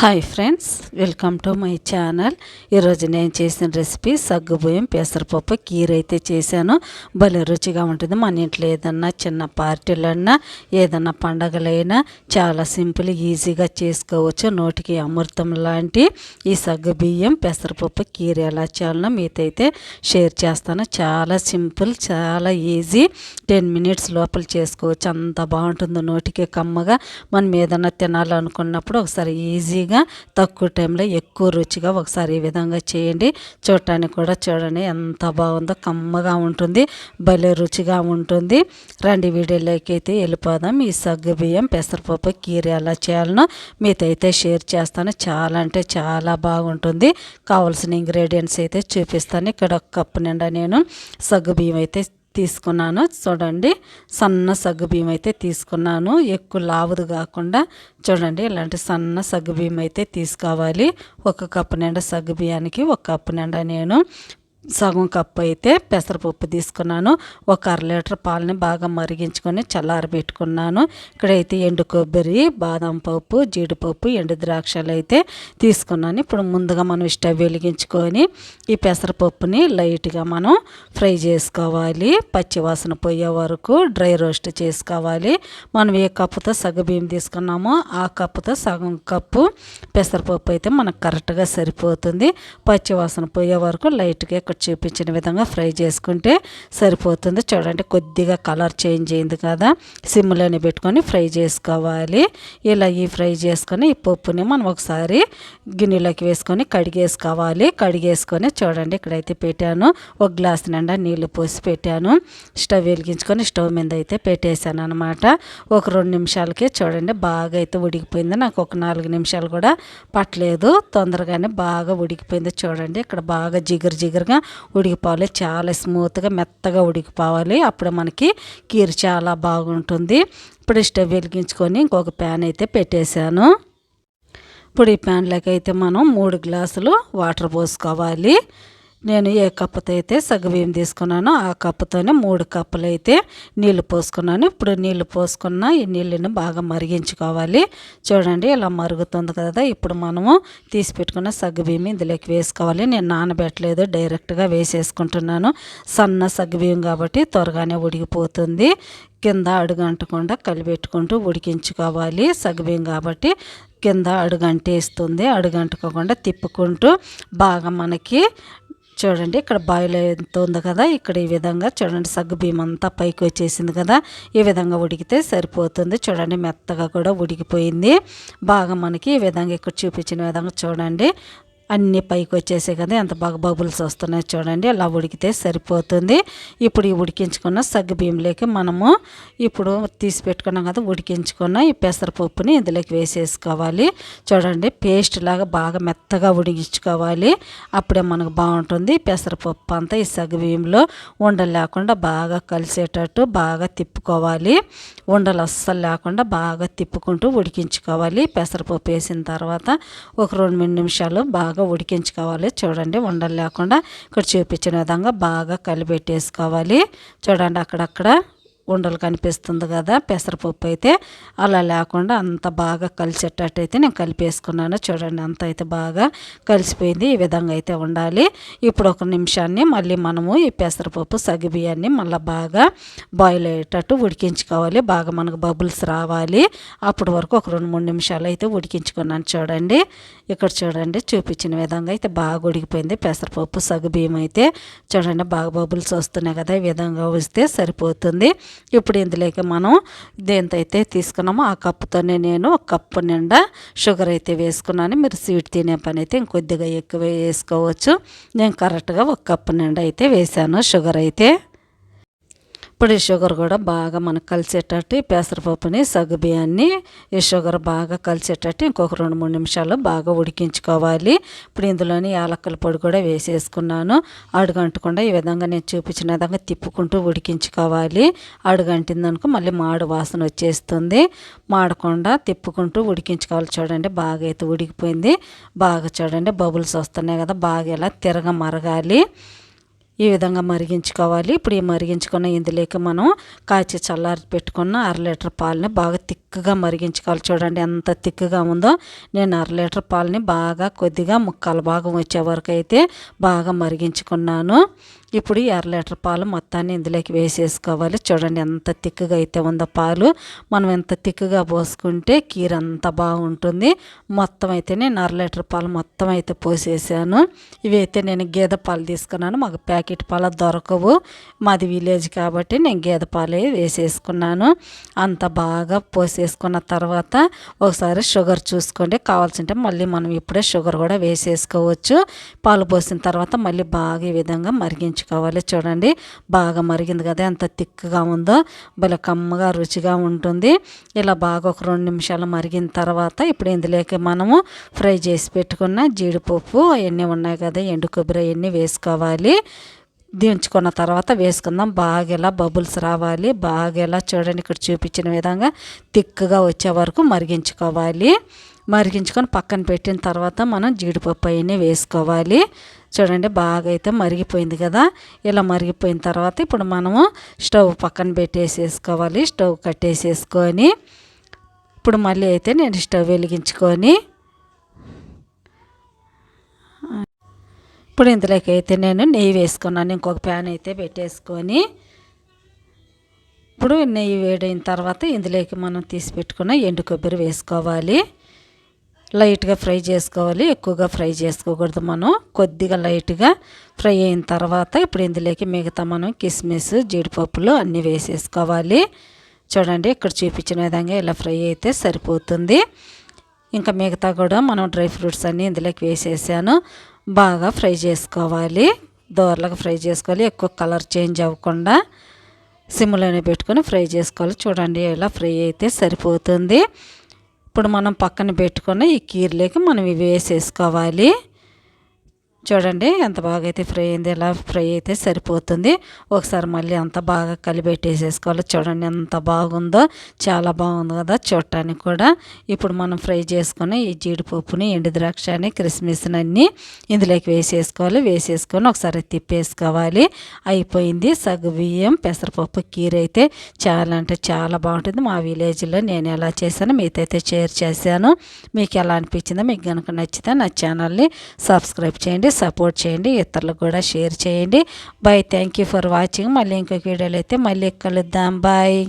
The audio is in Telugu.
Hi friends welcome to my channel. ఈరోజు నేను చేసిన రెసిపీ సగ్గుబియ్యం పెసరపప్పు కీర అయితే చేశాను. భలే రుచిగా ఉంటుంది. మన ఇంట్లో ఏదన్నా చిన్న పార్టీలన్నా ఏదన్నా పండగలైనా చాలా సింపుల్ ఈజీగా చేసుకోవచ్చు. నోటికి అమృతం లాంటి ఈ సగ్గుబియ్యం పెసరపప్పు కీర ఎలా చేయాలనో మీతో అయితే షేర్ చేస్తాను. చాలా సింపుల్ చాలా ఈజీ. టెన్ మినిట్స్ లోపల చేసుకోవచ్చు. అంత బాగుంటుంది నోటికి కమ్మగా. మనం ఏదన్నా తినాలనుకున్నప్పుడు ఒకసారి ఈజీగా తక్కువ టైంలో ఎక్కువ రుచిగా ఒకసారి ఈ విధంగా చేయండి. చూడటానికి కూడా చూడండి ఎంత బాగుందో కమ్మగా ఉంటుంది భలే రుచిగా ఉంటుంది. రండి వీడియోలోకి అయితే వెళ్ళిపోదాం. ఈ సగ్గు బియ్యం పెసరపప్పు కీర ఎలా చేయాలనో మీతో అయితే షేర్ చేస్తాను. చాలా అంటే చాలా బాగుంటుంది. కావాల్సిన ఇంగ్రీడియంట్స్ అయితే చూపిస్తాను. ఇక్కడ ఒక కప్పు నిండా నేను సగ్గు బియ్యం అయితే తీసుకున్నాను. చూడండి సన్న సగ్గు బియ్యం అయితే తీసుకున్నాను. ఎక్కువ లావుది కాకుండా చూడండి ఇలాంటి సన్న సగ్గు బియ్యం అయితే తీసుకోవాలి. ఒక కప్పు నిండా సగ్గు బియ్యానికి ఒక కప్పు నిండా నేను సగం కప్పు అయితే పెసరపప్పు తీసుకున్నాను. ఒక అర లీటర్ పాలని బాగా మరిగించుకొని చల్లారబెట్టుకున్నాను. ఇక్కడైతే ఎండు కొబ్బరి బాదం పప్పు జీడిపప్పు ఎండు ద్రాక్షలు అయితే తీసుకున్నాను. ఇప్పుడు ముందుగా మనం స్టవ్ వెలిగించుకొని ఈ పెసరపప్పుని లైట్గా మనం ఫ్రై చేసుకోవాలి. పచ్చివాసన పోయే వరకు డ్రై రోస్ట్ చేసుకోవాలి. మనం ఏ కప్పుతో సగబియ్యం తీసుకున్నామో ఆ కప్పుతో సగం కప్పు పెసరపప్పు అయితే మనకు కరెక్ట్గా సరిపోతుంది. పచ్చివాసన పోయే వరకు లైట్గా ఇక్కడ చూపించిన విధంగా ఫ్రై చేసుకుంటే సరిపోతుంది. చూడండి కొద్దిగా కలర్ చేంజ్ అయింది కదా. సిమ్లోనే పెట్టుకొని ఫ్రై చేసుకోవాలి. ఇలా ఈ ఫ్రై చేసుకొని ఈ పప్పుని మనం ఒకసారి గిన్నెలోకి వేసుకొని కడిగేసుకోవాలి. కడిగేసుకొని చూడండి ఇక్కడైతే పెట్టాను. ఒక గ్లాస్ నిండా నీళ్ళు పోసి పెట్టాను. స్టవ్ వెలిగించుకొని స్టవ్ మీద అయితే పెట్టేశాను అనమాట ఒక రెండు నిమిషాలకే చూడండి బాగా అయితే ఉడికిపోయింది. నాకు ఒక నాలుగు నిమిషాలు కూడా పట్టలేదు. తొందరగానే బాగా ఉడికిపోయింది. చూడండి ఇక్కడ బాగా జిగురు జిగురుగా ఉడికిపోవాలి. చాలా స్మూత్గా మెత్తగా ఉడికిపోవాలి. అప్పుడు మనకి కీర్ చాలా బాగుంటుంది. ఇప్పుడు స్టవ్ వెలిగించుకొని ఇంకొక ప్యాన్ అయితే పెట్టేశాను. ఇప్పుడు ఈ ప్యాన్లోకి అయితే మనం మూడు గ్లాసులు వాటర్ పోసుకోవాలి. నేను ఏ కప్పుతో అయితే సగబియ్యం తీసుకున్నానో ఆ కప్పుతోనే మూడు కప్పులు అయితే నీళ్ళు పోసుకున్నాను. ఇప్పుడు నీళ్ళు పోసుకున్న ఈ నీళ్ళని బాగా మరిగించుకోవాలి. చూడండి ఇలా మరుగుతుంది కదా. ఇప్పుడు మనము తీసి పెట్టుకున్న సగ్గుబియ్యం ఇందులోకి వేసుకోవాలి. నేను నానబెట్టలేదు డైరెక్ట్గా వేసేసుకుంటున్నాను. సన్న సగ్గుబియ్యం కాబట్టి త్వరగానే ఉడికిపోతుంది. కింద అడుగంటకుండా కలిపెట్టుకుంటూ ఉడికించుకోవాలి సగ్గుబియ్యం కాబట్టి. కింద అడుగంటేస్తుంది అడుగంటుకోకుండా తిప్పుకుంటూ బాగా మనకి చూడండి ఇక్కడ బాయిల్ అవుతుంది కదా ఇక్కడ ఈ విధంగా చూడండి సగ్గు బియ్యం అంతా పైకి వచ్చేసింది కదా ఈ విధంగా ఉడికితే సరిపోతుంది. చూడండి మెత్తగా కూడా ఉడికిపోయింది. బాగా మనకి ఈ విధంగా ఇక్కడ చూపించిన విధంగా చూడండి. అన్నీ పైకి వచ్చేసాయి కదా ఎంత బాగా బబుల్స్ వస్తున్నాయి చూడండి. అలా ఉడికితే సరిపోతుంది. ఇప్పుడు ఈ ఉడికించుకున్న సగ్గు బియ్యంలోకి మనము ఇప్పుడు తీసి పెట్టుకున్నాం కదా ఉడికించుకున్న ఈ పెసరపప్పుని ఇందులోకి వేసేసుకోవాలి. చూడండి పేస్ట్ లాగా బాగా మెత్తగా ఉడికించుకోవాలి. అప్పుడే మనకు బాగుంటుంది. పెసరపప్పు అంతా ఈ సగ్గు బియ్యంలో ఉండలు లేకుండా బాగా కలిసేటట్టు బాగా తిప్పుకోవాలి. ఉండలు అస్సలు లేకుండా బాగా తిప్పుకుంటూ ఉడికించుకోవాలి. పెసరపప్పు వేసిన తర్వాత ఒక రెండు మూడు నిమిషాలు బాగా బాగా ఉడికించుకోవాలి. చూడండి ఉండలు లేకుండా ఇక్కడ చూపించిన విధంగా బాగా కలిపెట్టేసుకోవాలి. చూడండి అక్కడక్కడ ఉండలు కనిపిస్తుంది కదా పెసరపప్పు అయితే అలా లేకుండా అంత బాగా కలిసేటట్టయితే నేను కలిపేసుకున్నాను. చూడండి అంత అయితే బాగా కలిసిపోయింది. ఈ విధంగా అయితే ఉండాలి. ఇప్పుడు ఒక నిమిషాన్ని మళ్ళీ మనము ఈ పెసరపప్పు సగ్గుబియ్యాన్ని మళ్ళీ బాగా బాయిల్ అయ్యేటట్టు ఉడికించుకోవాలి. బాగా మనకు బబుల్స్ రావాలి. అప్పటి వరకు ఒక రెండు మూడు నిమిషాలు అయితే ఉడికించుకున్నాను చూడండి. ఇక్కడ చూడండి చూపించిన విధంగా అయితే బాగా ఉడికిపోయింది పెసరపప్పు సగ్గుబియ్యం అయితే. చూడండి బాగా బబుల్స్ వస్తున్నాయి కదా ఈ విధంగా వస్తే సరిపోతుంది. ఇప్పుడు ఇందులోకి మనం దేంతైతే తీసుకున్నామో ఆ కప్పుతోనే నేను ఒక కప్పు నిండా షుగర్ అయితే వేసుకున్నాను. మీరు స్వీట్ తినే పని అయితే ఇంకొద్దిగా ఎక్కువ వేసుకోవచ్చు. నేను కరెక్ట్గా ఒక కప్పు నిండా అయితే వేసాను షుగర్ అయితే. ఇప్పుడు ఈ షుగర్ కూడా బాగా మనకు కలిసేటట్టు పెసరపప్పుని సగ్గు బియ్యాన్ని ఈ షుగర్ బాగా కలిసేటట్టు ఇంకొక రెండు మూడు నిమిషాలు బాగా ఉడికించుకోవాలి. ఇప్పుడు ఇందులోని యాలక్కల పొడి కూడా వేసేసుకున్నాను. అడుగంటకుండా ఈ విధంగా నేను చూపించిన విధంగా తిప్పుకుంటూ ఉడికించుకోవాలి. అడుగంటిందనుకో మళ్ళీ మాడు వాసన వచ్చేస్తుంది. మాడకుండా తిప్పుకుంటూ ఉడికించుకోవాలి. చూడండి బాగా అయితే ఉడికిపోయింది. బాగా చూడండి బబుల్స్ వస్తున్నాయి కదా బాగా ఇలా తిరగ మరగాలి. ఈ విధంగా మరిగించుకోవాలి. ఇప్పుడు ఈ మరిగించుకున్న ఇందులోకి మనం కాచి చల్లారి పెట్టుకున్న అర లీటర్ పాలని బాగా తిక్ తిక్కుగా మరిగించుకోవాలి. చూడండి ఎంత తిక్కుగా ఉందో. నేను అర లీటర్ పాలని బాగా కొద్దిగా ముక్కల భాగం వచ్చే వరకు అయితే బాగా మరిగించుకున్నాను. ఇప్పుడు ఈ అర లీటర్ పాలు మొత్తాన్ని ఇందులోకి వేసేసుకోవాలి. చూడండి ఎంత తిక్కుగా అయితే ఉందో పాలు. మనం ఎంత తిక్కుగా పోసుకుంటే కీర అంత బాగుంటుంది. మొత్తం అయితే నేను అర లీటర్ పాలు మొత్తం అయితే పోసేసాను. ఇవైతే నేను గేదె పాలు తీసుకున్నాను. మాకు ప్యాకెట్ పాలు దొరకవు. మాది విలేజ్ కాబట్టి నేను గేదె పాలే వేసేసుకున్నాను. అంత బాగా పోసే వేసుకున్న తర్వాత ఒకసారి షుగర్ చూసుకోండి. కావాల్సింటే మళ్ళీ మనం ఇప్పుడే షుగర్ కూడా వేసేసుకోవచ్చు. పాలు పోసిన తర్వాత మళ్ళీ బాగా ఈ విధంగా మరిగించుకోవాలి. చూడండి బాగా మరిగింది కదా ఎంత తిక్కుగా ఉందో. భలే కమ్మగా రుచిగా ఉంటుంది. ఇలా బాగా ఒక రెండు నిమిషాలు మరిగిన తర్వాత ఇప్పుడు ఇందులోకి మనము ఫ్రై చేసి పెట్టుకున్న జీడిపప్పు అవన్నీ ఉన్నాయి కదా ఎండు కొబ్బరి అవన్నీ వేసుకోవాలి. దించుకున్న తర్వాత వేసుకుందాం. బాగా ఇలా బబుల్స్ రావాలి. బాగా ఇలా చూడండి ఇక్కడ చూపించిన విధంగా తిక్కుగా వచ్చే వరకు మరిగించుకోవాలి. మరిగించుకొని పక్కన పెట్టిన తర్వాత మనం జీడిపప్పు అవన్నీ వేసుకోవాలి. చూడండి బాగా అయితే మరిగిపోయింది కదా. ఇలా మరిగిపోయిన తర్వాత ఇప్పుడు మనము స్టవ్ పక్కన పెట్టేసేసుకోవాలి. స్టవ్ కట్టేసేసుకొని ఇప్పుడు మళ్ళీ అయితే నేను స్టవ్ వెలిగించుకొని ఇప్పుడు ఇందులోకి అయితే నేను నెయ్యి వేసుకున్నాను. ఇంకొక ప్యాన్ అయితే పెట్టేసుకొని ఇప్పుడు నెయ్యి వేడైన తర్వాత ఇందులోకి మనం తీసి పెట్టుకున్న ఎండు కొబ్బరి వేసుకోవాలి. లైట్గా ఫ్రై చేసుకోవాలి. ఎక్కువగా ఫ్రై చేసుకోకూడదు మనం. కొద్దిగా లైట్గా ఫ్రై అయిన తర్వాత ఇప్పుడు ఇందులోకి మిగతా మనం కిస్మిస్ జీడిపప్పులు అన్నీ వేసేసుకోవాలి. చూడండి ఇక్కడ చూపించిన విధంగా ఇలా ఫ్రై అయితే సరిపోతుంది. ఇంకా మిగతా కూడా మనం డ్రై ఫ్రూట్స్ అన్నీ ఇందులోకి వేసేసాను. బాగా ఫ్రై చేసుకోవాలి. దోరలాగా ఫ్రై చేసుకోవాలి. ఎక్కువ కలర్ చేంజ్ అవ్వకుండా సిమ్లోనే పెట్టుకొని ఫ్రై చేసుకోవాలి. చూడండి ఇలా ఫ్రై అయితే సరిపోతుంది. ఇప్పుడు మనం పక్కన పెట్టుకున్న ఈ కీరలోకి మనం ఇవి వేసేసుకోవాలి. చూడండి ఎంత బాగా అయితే ఫ్రై అయింది ఎలా ఫ్రై అయితే సరిపోతుంది. ఒకసారి మళ్ళీ అంత బాగా కలిపెట్టేసేసుకోవాలి. చూడండి ఎంత బాగుందో చాలా బాగుంది కదా చూడటానికి కూడా. ఇప్పుడు మనం ఫ్రై చేసుకుని ఈ జీడిపప్పుని ఎండు ద్రాక్షని క్రిస్మస్ని అన్నీ ఇందులోకి వేసేసుకోవాలి. వేసేసుకొని ఒకసారి తిప్పేసుకోవాలి. అయిపోయింది. సగ్గు బియ్యం పెసరపప్పు కీర అయితే చాలా అంటే చాలా బాగుంటుంది. మా విలేజ్లో నేను ఎలా చేశాను మీతో అయితే షేర్ చేశాను. మీకు ఎలా అనిపించిందో మీకు కనుక నచ్చితే నా ఛానల్ని సబ్స్క్రైబ్ చేయండి. సపోర్ట్ చేయండి ఇతరులకు కూడా షేర్ చేయండి. Bye thank you for watching మళ్ళీ ఇంకొక వీడియోలో అయితే మళ్ళీ కలుద్దాం. బాయ్